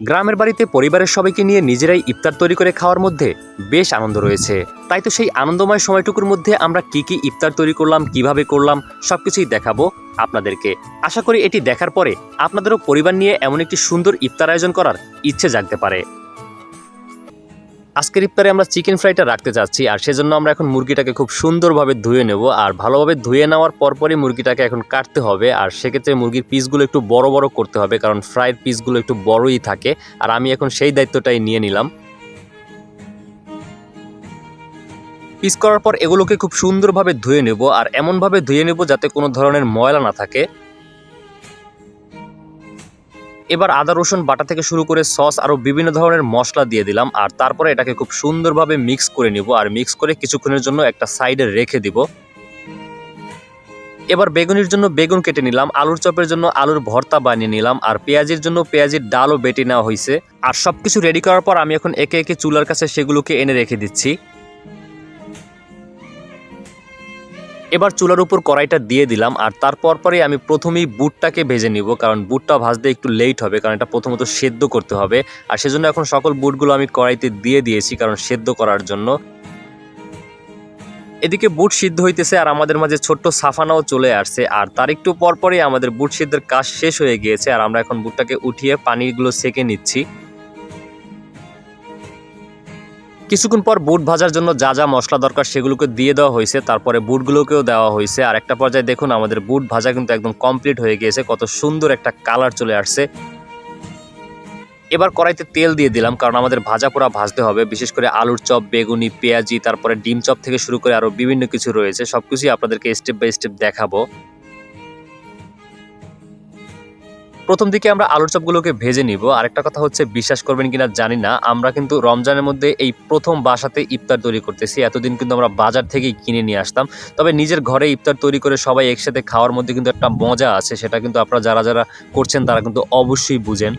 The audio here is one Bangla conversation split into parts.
গ্রামের বাড়িতে পরিবারের সবাইকে নিয়ে নিজেরাই ইফতার তৈরি করে খাওয়ার মধ্যে বেশ আনন্দ রয়েছে। তাই তো সেই আনন্দময় সময়টুকুর মধ্যে আমরা কি কি ইফতার তৈরি করলাম, কীভাবে করলাম সব কিছুই দেখাবো আপনাদেরকে। আশা করি এটি দেখার পরে আপনাদেরও পরিবার নিয়ে এমন একটি সুন্দর ইফতার আয়োজন করার ইচ্ছে জাগতে পারে। আজকের ইফতারে আমরা চিকেন ফ্রাইটা রাখতে চাচ্ছি আর সেজন্য আমরা এখন মুরগিটাকে খুব সুন্দরভাবে ধুয়ে নেব, আর ভালোভাবে ধুয়ে নেওয়ার পরপরই মুরগিটাকে এখন কাটতে হবে, আর সেক্ষেত্রে মুরগির পিসগুলো একটু বড় বড় করতে হবে, কারণ ফ্রাইড পিসগুলো একটু বড়ই থাকে, আর আমি এখন সেই দায়িত্বটাই নিয়ে নিলাম। পিস করার পর এগুলোকে খুব সুন্দরভাবে ধুয়ে নেব, আর এমনভাবে ধুয়ে নেব যাতে কোনো ধরনের ময়লা না থাকে। এবার আদা, রসুন, বাটা থেকে শুরু করে সস আরও বিভিন্ন ধরনের মশলা দিয়ে দিলাম। আর তারপরে এটাকে খুব সুন্দরভাবে মিক্স করে নিব। আর মিক্স করে কিছুক্ষণের জন্য একটা সাইডে রেখে দিব। এবার বেগুনির জন্য বেগুন কেটে নিলাম। আলুর চপের জন্য আলুর ভর্তা বানিয়ে নিলাম। আর পেঁয়াজের জন্য পেঁয়াজের ডালও বেটে নেওয়া হয়েছে। আর সব কিছু রেডি করার পর আমি এখন একে একে চুলার কাছে সেগুলোকে এনে রেখে দিচ্ছি। এবার চুলার উপর কড়াইটা দিয়ে দিলাম আর তারপর পরে আমি প্রথমেই বুটটাকে ভেজে নিব, কারণ বুটটা ভাজতে একটু লেট হবে, কারণ এটা প্রথমত সেদ্ধ করতে হবে। আর সেজন্য এখন সকল বুটগুলো আমি কড়াইতে দিয়ে দিয়েছি, কারণ সেদ্ধ করার জন্য। এদিকে বুট সিদ্ধ হইতেছে আর আমাদের মাঝে ছোট্ট সাফানাও চলে আসছে, আর তার একটু পরপরই আমাদের বুট সিদ্ধের কাজ শেষ হয়ে গিয়েছে, আর আমরা এখন বুটটাকে উঠিয়ে পানিগুলো সেকে নিচ্ছি। কিছুক্ষণ পর বুট ভাজার জন্য যা যা মশলা দরকার সেগুলোকে দিয়ে দেওয়া হয়েছে, তারপরে বুটগুলোকেও দেওয়া হয়েছে। আর একটা পর্যায়ে দেখুন, আমাদের বুট ভাজা কিন্তু একদম কমপ্লিট হয়ে গিয়েছে, কত সুন্দর একটা কালার চলে আসছে। এবার কড়াইতে তেল দিয়ে দিলাম, কারণ আমাদের ভাজা পোড়া ভাজতে হবে। বিশেষ করে আলুর চপ, বেগুনি, পেঁয়াজি, তারপরে ডিম চপ থেকে শুরু করে আরও বিভিন্ন কিছু রয়েছে। সব কিছুই আপনাদেরকে স্টেপ বাই স্টেপ দেখাবো। প্রথম দিকে আমরা আলুর চপগুলোকে ভেজে নিব। আরেকটা কথা হচ্ছে, বিশ্বাস করবেন কিনা জানি না। আমরা কিন্তু রমজানের মধ্যে এই প্রথম বাসাতে ইফতার তৈরি করতেছি। এতদিন কিন্তু আমরা বাজার থেকেই কিনে নিয়ে আসতাম। তবে নিজের ঘরে ইফতার তৈরি করে সবাই একসাথে খাওয়ার মধ্যে কিন্তু একটা মজা আছে। সেটা কিন্তু আপনারা যারা যারা করছেন, তারা কিন্তু অবশ্যই বুঝেন।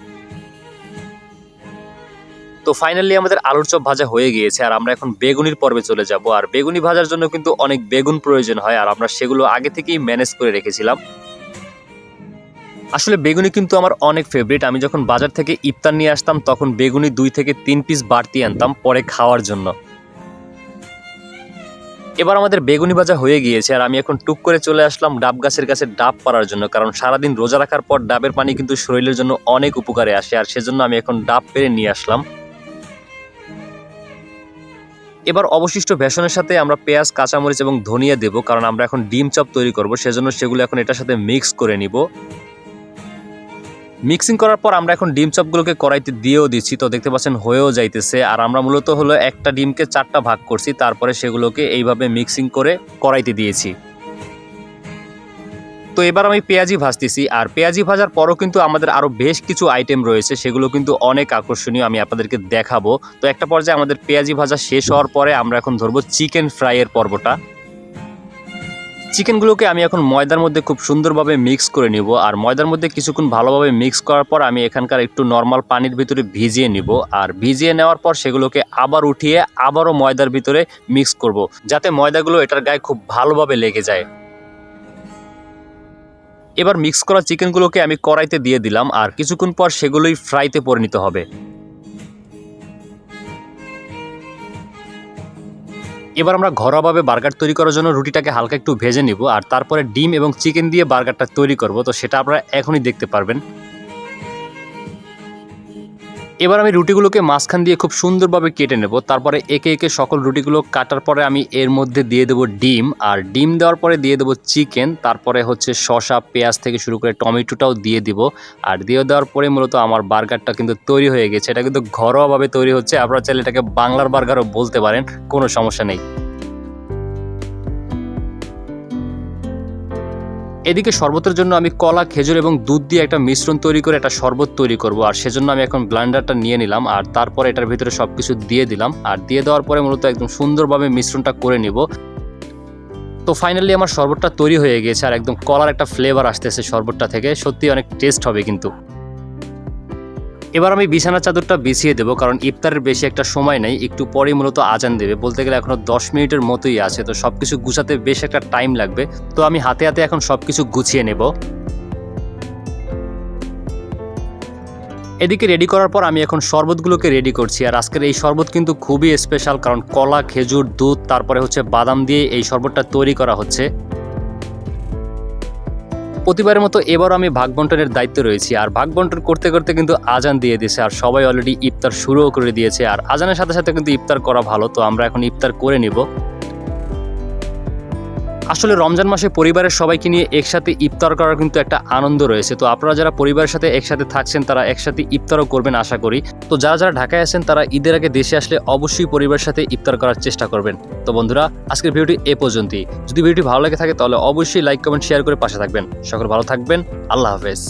তো ফাইনালি আমাদের আলুর চপ ভাজা হয়ে গিয়েছে, আর আমরা এখন বেগুনির পর্বে চলে যাব। আর বেগুনি ভাজার জন্য কিন্তু অনেক বেগুন প্রয়োজন হয়, আর আমরা সেগুলো আগে থেকেই ম্যানেজ করে রেখেছিলাম। আসলে বেগুনি কিন্তু আমার অনেক ফেভারিট আমি যখন বাজার থেকে ইফতার নিয়ে আসতাম, তখন বেগুনি দুই থেকে তিন পিস বাড়তি আনতাম পরে খাওয়ার জন্য। এবার আমাদের বেগুনি ভাজা হয়ে গিয়েছে আর আমি এখন টুক করে চলে আসলাম ডাব গাছের কাছে ডাব পাড়ার জন্য, কারণ সারাদিন রোজা রাখার পর ডাবের পানি কিন্তু শরীরের জন্য অনেক উপকারে আসে আর সেজন্য আমি এখন ডাব পেরে নিয়ে আসলাম। এবার অবশিষ্ট বেসনের সাথে আমরা পেঁয়াজ, কাঁচামরিচ এবং ধনিয়া দেব, কারণ আমরা এখন ডিম চপ তৈরি করব, সেজন্য সেগুলো এখন এটার সাথে মিক্স করে নিব। মিক্সিং করার পর আমরা এখন ডিম চপগুলোকে কড়াইতে দিয়েও দিচ্ছি। তো দেখতে পাচ্ছেন হয়েও যাইতেছে। আর আমরা মূলত হলো একটা ডিমকে চারটা ভাগ করছি। তারপরে সেগুলোকে এইভাবে মিক্সিং করে কড়াইতে দিয়েছি। তো এবার আমি পেঁয়াজি ভাজতেছি। আর পেঁয়াজি ভাজার পরও কিন্তু আমাদের আরও বেশ কিছু আইটেম রয়েছে। সেগুলো কিন্তু অনেক আকর্ষণীয় আমি আপনাদেরকে দেখাবো। তো একটা পর্যায়ে আমাদের পেঁয়াজি ভাজা শেষ হওয়ার পরে আমরা এখন ধরবো চিকেন ফ্রাইয়ের পর্বটা। চিকেনগুলোকে আমি এখন ময়দার মধ্যে খুব সুন্দরভাবে মিক্স করে নিব। আর ময়দার মধ্যে কিছুক্ষণ ভালোভাবে মিক্স করার পর আমি এখানকার একটু নর্মাল পানির ভিতরে ভিজিয়ে নিব। আর ভিজিয়ে নেওয়ার পর সেগুলোকে আবার উঠিয়ে আবারও ময়দার ভিতরে মিক্স করব। যাতে ময়দাগুলো এটার গায়ে খুব ভালোভাবে লেগে যায়। এবার মিক্স করা চিকেনগুলোকে আমি কড়াইতে দিয়ে দিলাম। আর কিছুক্ষণ পর সেগুলোই ফ্রাইতে পরিণত হবে। এবার আমরা ঘরোয়াভাবে বার্গার তৈরি করার জন্য রুটিটাকে হালকা একটু ভেজে নিব, আর তারপরে ডিম এবং চিকেন দিয়ে বার্গারটা তৈরি করব। তো সেটা আপনারা এখনই দেখতে পারবেন। এবার আমি রুটিগুলোকে মাঝখান দিয়ে খুব সুন্দরভাবে কেটে নেব। তারপরে একে একে সকল রুটিগুলো কাটার পরে আমি এর মধ্যে দিয়ে দেবো ডিম। আর ডিম দেওয়ার পরে দিয়ে দেবো চিকেন। তারপরে হচ্ছে শশা পেঁয়াজ থেকে শুরু করে টমেটোটাও দিয়ে দিব। আর দিয়ে দেওয়ার পরে মূলত আমার বার্গারটা কিন্তু তৈরি হয়ে গেছে। এটা কিন্তু ঘরোয়াভাবে তৈরি হচ্ছে। আপনারা চাইলে এটাকে বাংলার বার্গারও বলতে পারেন। কোনো সমস্যা নেই। এদিকে শরবতের জন্য আমি কলা, খেজুর এবং দুধ দিয়ে একটা মিশ্রণ তৈরি করে একটা শরবত তৈরি করব। আর সেজন্য আমি এখন ব্লান্ডারটা নিয়ে নিলাম আর তারপরে এটার ভিতরে সব কিছু দিয়ে দিলাম। আর দিয়ে দেওয়ার পরে মূলত একদম সুন্দরভাবে মিশ্রণটা করে নিব। তো ফাইনালি আমার শরবতটা তৈরি হয়ে গিয়েছে আর একদম কলার একটা ফ্লেভার আসতেছে শরবতটা থেকে। সত্যি অনেক টেস্ট হবে কিন্তু। এবার আমি বিছানা চাদরটা বিছিয়ে দেবো, কারণ ইফতারের বেশি একটা সময় নেই, একটু পরেই মূলত আজান দেবে। বলতে গেলে এখনও দশ মিনিটের মতোই আছে, তো সব কিছু গুছাতে বেশ একটা টাইম লাগবে। তো আমি হাতে হাতে এখন সব কিছু গুছিয়ে নেব। এদিকে রেডি করার পর আমি এখন শরবতগুলোকে রেডি করছি। আর আজকের এই শরবত কিন্তু খুবই স্পেশাল কারণ কলা, খেজুর, দুধ, তারপরে হচ্ছে বাদাম দিয়ে এই শরবতটা তৈরি করা হচ্ছে। প্রতিবারের মতো এবারও আমি ভাগ বন্টনের দায়িত্ব রয়েছি। আর ভাগ বন্টন করতে করতে কিন্তু আজান দিয়ে দিয়েছে। আর সবাই অলরেডি ইফতার শুরুও করে দিয়েছে। আর আজানের সাথে সাথে কিন্তু ইফতার করা ভালো। তো আমরা এখন ইফতার করে নিব। আসলে রমজান মাসে পরিবারের সবাইকে নিয়ে একসাথে ইফতার করার কিন্তু একটা আনন্দ রয়েছে। তো আপনারা যারা পরিবারের সাথে একসাথে থাকছেন, তারা একসাথে ইফতারও করবেন আশা করি। তো যারা যারা ঢাকায় আছেন, তারা ঈদের আগে দেশে আসলে অবশ্যই পরিবারের সাথে ইফতার করার চেষ্টা করবেন। তো বন্ধুরা, আজকের ভিডিওটি এ পর্যন্তই। যদি ভিডিওটি ভালো লাগে থাকে, তাহলে অবশ্যই লাইক, কমেন্ট, শেয়ার করে পাশে থাকবেন। সকল ভালো থাকবেন। আল্লাহ হাফেজ।